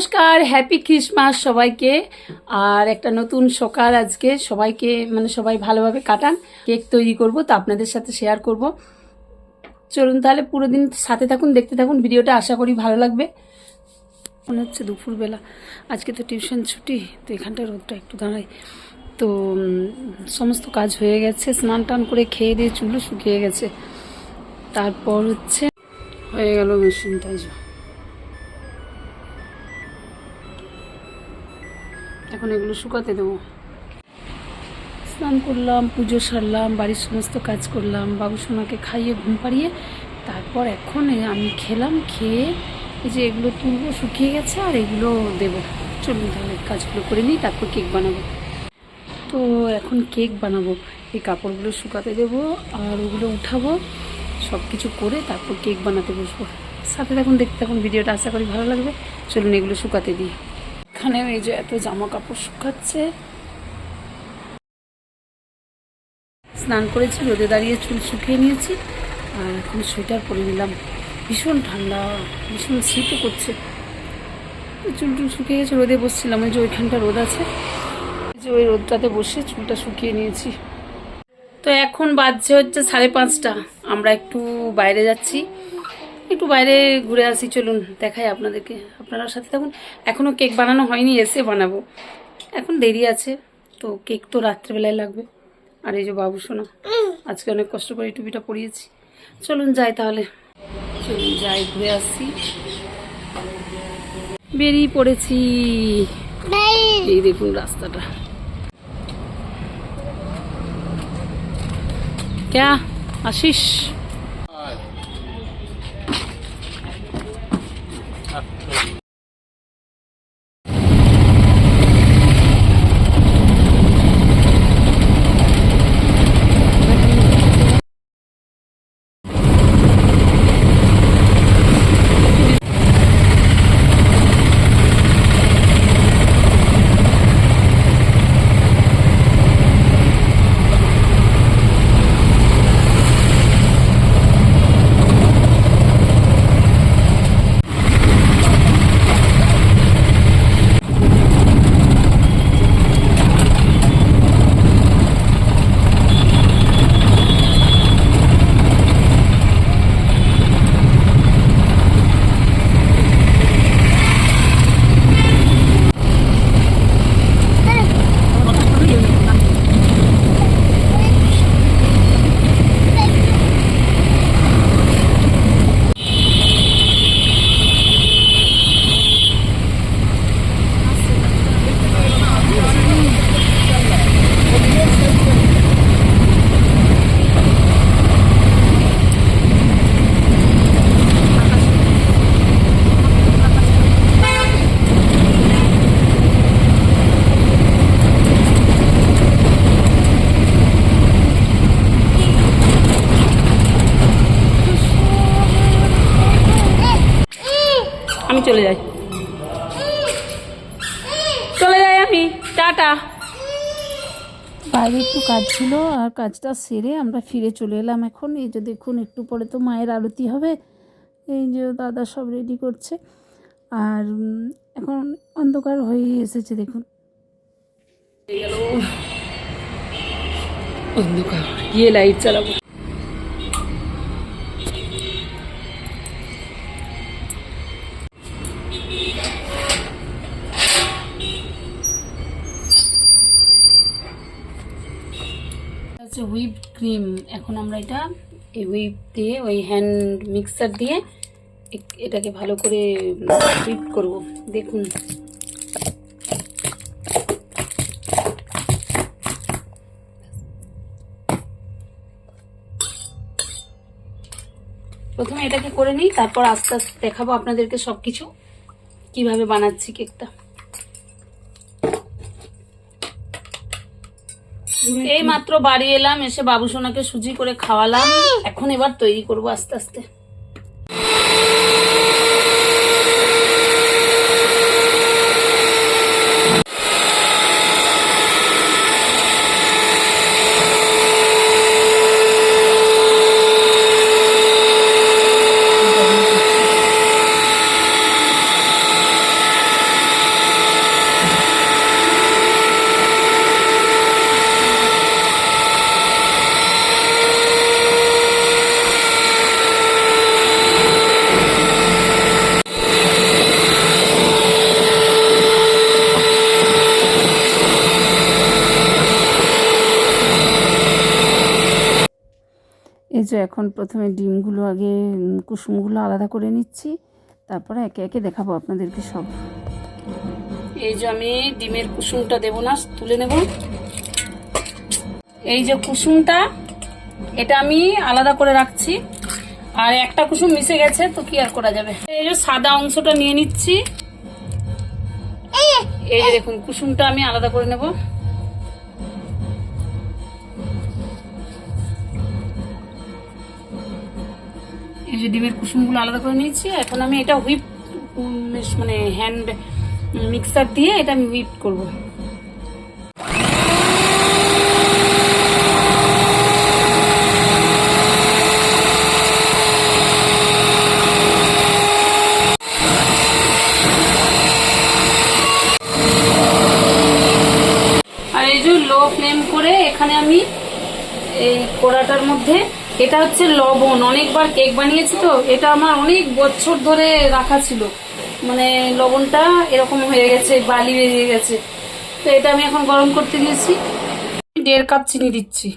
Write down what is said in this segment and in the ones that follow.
নমস্কার happy Christmas সবাইকে। আর একটা নতুন সকাল আজকে। সবাইকে মানে সবাই ভালোভাবে কাটান, কেক তৈরি করব, তো আপনাদের সাথে শেয়ার করব। চলুন তাহলে পুরো দিন সাথে থাকুন, দেখতে থাকুন, ভিডিওটা আশা করি ভালো লাগবে। মনে হচ্ছে দুপুরবেলা। আজকে তো টিউশন ছুটি, তো এখানটা রোদটা একটু দাঁড়ায়। তো সমস্ত কাজ হয়ে গেছে, স্নান টান করে খেয়ে দিয়ে চুলও শুকিয়ে গেছে। তারপর হচ্ছে, হয়ে গেল মেশিনটাই এখন এগুলো শুকাতে দেবো। স্নান করলাম, পুজো সারলাম, বাড়ির সমস্ত কাজ করলাম, বাবু সোনাকে খাইয়ে, ঘুম পাড়িয়ে তারপর এখন আমি খেলাম, খেয়ে এই যে এগুলো তুলবো, শুকিয়ে গেছে আর এগুলো দেবো। চলুন তাহলে কাজগুলো করে নিই, তারপর কেক বানাবো। তো এখন কেক বানাবো, এই কাপড়গুলো শুকাতে দেবো আর ওগুলো উঠাবো সব কিছু করে তারপর কেক বানাতে বসবো। সাথে থাকুন, দেখতে থাকুন, ভিডিওটা আশা করি ভালো লাগবে। চলুন এগুলো শুকাতে দিই। এখানেও এই যে এত জামা কাপড় শুকাচ্ছে। স্নান করেছি, রোদে দাঁড়িয়ে চুল শুকিয়ে নিয়েছি, আর এখন সোয়েটার পরে নিলাম। ভীষণ ঠান্ডা, ভীষণ শীতও করছে। চুল টুল শুকিয়ে গেছে, রোদে বসছিলাম, ওই যে ওইখানটা রোদ আছে। যে ওই রোদটাতে বসে চুলটা শুকিয়ে নিয়েছি। তো এখন বাজছে হচ্ছে সাড়ে পাঁচটা। আমরা একটু বাইরে যাচ্ছি। একটু বাইরে ঘুরে আসি চলুন দেখাই আপনাদেরকে। আপনারা সাথে থাকুন। এখনও কেক বানানো হয়নি এসে বানাবো। এখন দেরি আছে তো কেক তো রাত্রেবেলায় লাগবে। আর এই যে বাবু শোনা আজকে অনেক কষ্ট করে টুপিটা পরিয়েছি। চলুন যাই তাহলে। চলুন যাই ঘুরে আসি। বেরিয়ে পড়েছি। এই দেখুন রাস্তাটা। ক্যা আশিস চলে যাই। চলে যাই আমি। টাটা। বাইরে একটু কাজ ছিল আর কাজটা সেরে আমরা ফিরে চলে এলাম এখন। এই যে দেখুন একটু পরে তো মায়ের আরতি হবে। এই যে দাদা সব রেডি করছে। আর এখন অন্ধকার হয়ে এসেছে দেখুন। অন্ধকার। গিয়ে লাইট চালাবো হচ্ছে হুইপ ক্রিম এখন আমরা এটা, এই হুইপ দিয়ে, ওই হ্যান্ড মিক্সার দিয়ে এটাকে ভালো করে হুইপ করব। দেখুন। প্রথমে এটাকে করে নিই, তারপর আস্তে আস্তে দেখাবো আপনাদেরকে সব কিছু কীভাবে বানাচ্ছি কেকটা? এই মাত্র বাড়ি এলাম এসে বাবু সোনাকে সুজি করে খাওয়ালাম। এখন এবার তৈরি করব আস্তে আস্তে। এই যে এখন প্রথমে ডিমগুলো আগে কুসুমগুলো আলাদা করে নিচ্ছি। তারপরে একে একে দেখাবো আপনাদেরকে সব। এই যে আমি ডিমের কুসুমটা দেবো না, তুলে নেব। এই যে কুসুমটা, এটা আমি আলাদা করে রাখছি। আর একটা কুসুম মিশে গেছে, তো কি আর করা যাবে? এই যে সাদা অংশটা নিয়ে নিচ্ছি। এই যে দেখুন, কুসুমটা আমি আলাদা করে নেব। যে ডিমের কুসুমগুলো আলাদা করে নিয়েছি, এখন আমি এটা হুইপ মানে হ্যান্ড মিক্সার দিয়ে এটা আমি হুইপ করব। আর এই যে লো ফ্লেম করে এখানে আমি এই কড়াটার মধ্যে এটা হচ্ছে লবণ। অনেকবার কেক বানিয়েছি তো, এটা আমার অনেক বছর ধরে রাখা ছিল। মানে লবণটা এরকম হয়ে গেছে, বালি বেরিয়ে গেছে। তো এটা আমি এখন গরম করতে দিয়েছি। দেড় কাপ চিনি দিচ্ছি।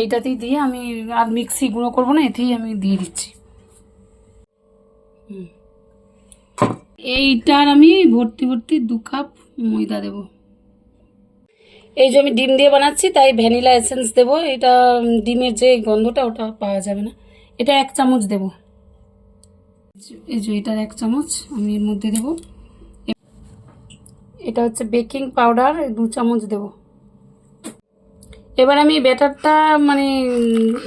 এইটাতেই দিয়ে আমি আর মিক্সি গুঁড়ো করব না, এতেই আমি দিয়ে দিচ্ছি। এইটার আমি ভর্তি ভর্তি দু কাপ ময়দা দেবো। এই যে আমি ডিম দিয়ে বানাচ্ছি, তাই ভ্যানিলা এসেন্স দেব। এটা ডিমের যে গন্ধটা, ওটা পাওয়া যাবে না। এটা এক চামচ দেব। এই যে এটার এক চামচ আমি এর মধ্যে দেব। এটা হচ্ছে বেকিং পাউডার দু চামচ দেব। এবার আমি ব্যাটারটা মানে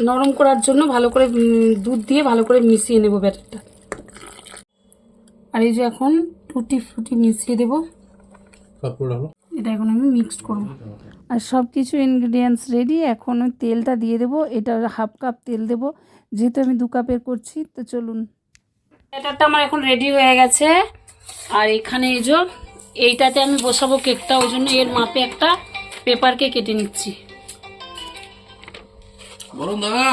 নরম করার জন্য ভালো করে দুধ দিয়ে ভালো করে মিশিয়ে নেব ব্যাটারটা। আর এই যে এখন টুটি ফুটি মিশিয়ে দেবো। এটা এখন আমি মিক্সড করব। আর সব কিছু ইনগ্রিডিয়েন্টস রেডি এখন ওই তেলটা দিয়ে দেবো এটা হাফ কাপ তেল দেবো। যেহেতু আমি দু কাপের করছি তো চলুন। ব্যাটারটা আমার এখন রেডি হয়ে গেছে। আর এখানে এই যে এইটাতে আমি বসাবো কেকটা ওই জন্য এর মাপে একটা পেপারকে কেটে নিচ্ছি। বলুন দাদা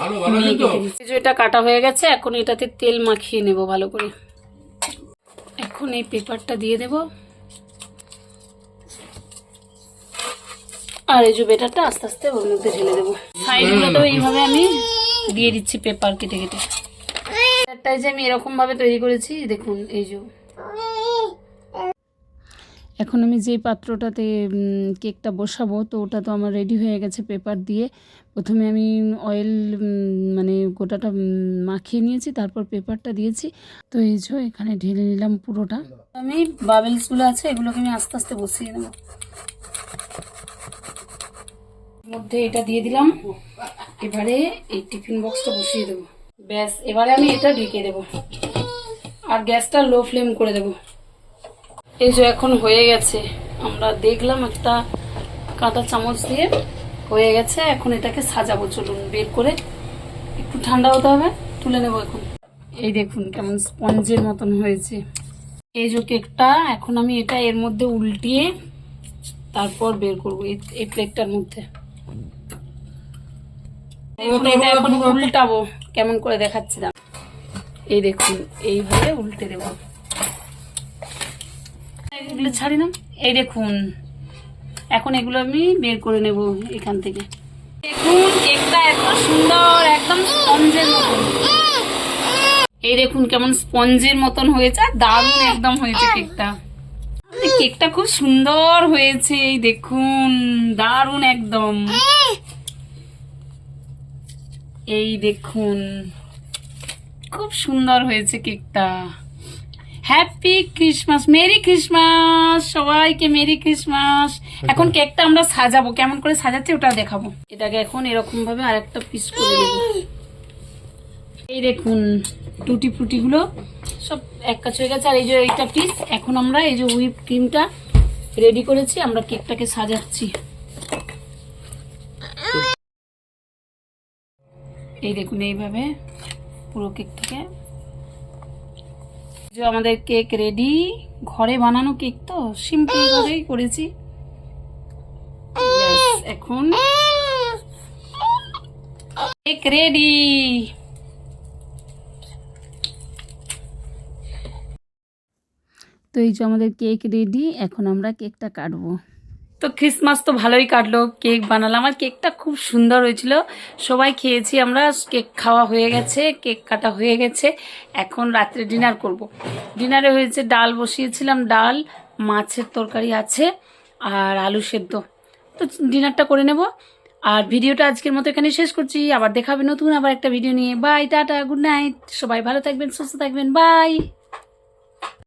ভালো ভালো তো? এই যে এটা কাটা হয়ে গেছে এখন এটাতে তেল মাখিয়ে নেব ভালো করে। এখন এই পেপারটা দিয়ে দেব। আর এই যে বেটারটা আস্তে আস্তে ওর মধ্যে ঢেলে দেবো। সাইডগুলোতেও এইভাবে আমি দিয়ে দিচ্ছি পেপার কেটে কেটে। ব্যাটারটা যে আমি এরকমভাবে তৈরি করেছি, দেখুন, এই যে। এখন আমি যে পাত্রটাতে কেকটা বসাবো, তো ওটা তো আমার রেডি হয়ে গেছে পেপার দিয়ে। প্রথমে আমি অয়েল মানে গোটাটা মাখিয়ে নিয়েছি, তারপর পেপারটা দিয়েছি। তো এই যে এখানে ঢেলে নিলাম পুরোটা। আমি বাবেলসগুলো আছে, এগুলোকে আমি আস্তে আস্তে বসিয়ে নেব। মধ্যে এটা দিয়ে দিলাম। এবারে এই টিফিন বক্সটা বসিয়ে দেবো। ব্যাস, এবারে আমি এটা ঢেকে দেবো। আর গ্যাসটা লো ফ্লেম করে দেবো। এই যে এখন হয়ে গেছে। আমরা দেখলাম একটা কাঁটা চামচ দিয়ে হয়ে গেছে। এখন এটাকে সাজাবো। চলুন বের করে একটু ঠান্ডা হতে হবে। তুলে নেব এখন। এই দেখুন কেমন স্পঞ্জের মতন হয়েছে। এই যে কেকটা, এখন আমি এটা এর মধ্যে উল্টিয়ে তারপর বের করব এই- প্লেটটার মধ্যে। এটা এখন উল্টাবো। কেমন করে দেখাচ্ছি না এই দেখুন, এইভাবে উল্টে দেবো। এগুলো ছাড়ি না এই দেখুন, এখন এগুলো আমি বের করে নেব এখান থেকে। দেখুন কেকটা এত সুন্দর, একদম স্পঞ্জের মতন। এই দেখুন, কেমন স্পঞ্জের মতন হয়েছে দারুণ একদম হয়েছে কেকটা। কেকটা খুব সুন্দর হয়েছে, এই দেখুন, দারুণ একদম। এই দেখুন, খুব সুন্দর হয়েছে কেকটা। হ্যাপি ক্রিসমাস মেরি ক্রিসমাস সবাইকে মেরি ক্রিসমাস এখন কেকটা আমরা সাজাবো কেমন করে সাজাচ্ছি ওটা দেখাবো। এটাকে এখন এরকম ভাবে আরেকটা পিস করে দেবো এই দেখুন টুটি ফুটি গুলো সব এক কাজ হয়ে গেছে আর এই যে এইটা পিস এখন আমরা এই যে হুইপ ক্রিমটা রেডি করেছি আমরা কেকটাকে সাজাচ্ছি। এই দেখুন এইভাবে পুরো কেকটাকে যে আমাদের কেক রেডি ঘরে বানানো কেক তো সিম্পল ভাবেই করেছি। এখন কেক রেডি তো এই যে আমাদের কেক রেডি এখন আমরা কেকটা কাটবো। তো ক্রিসমাস তো ভালোই কাটলো, কেক বানালাম আর কেকটা খুব সুন্দর হয়েছিল। সবাই খেয়েছি আমরা, কেক খাওয়া হয়ে গেছে, কেক কাটা হয়ে গেছে। এখন রাত্রে ডিনার করব। ডিনারে হয়েছে ডাল, বসিয়েছিলাম ডাল, মাছের তরকারি আছে আর আলু সেদ্ধ। তো ডিনারটা করে নেব। আর ভিডিওটা আজকের মতো এখানে শেষ করছি। আবার দেখাবে নতুন আবার একটা ভিডিও নিয়ে। বাই টাটা গুড নাইট সবাই ভালো থাকবেন, সুস্থ থাকবেন। বাই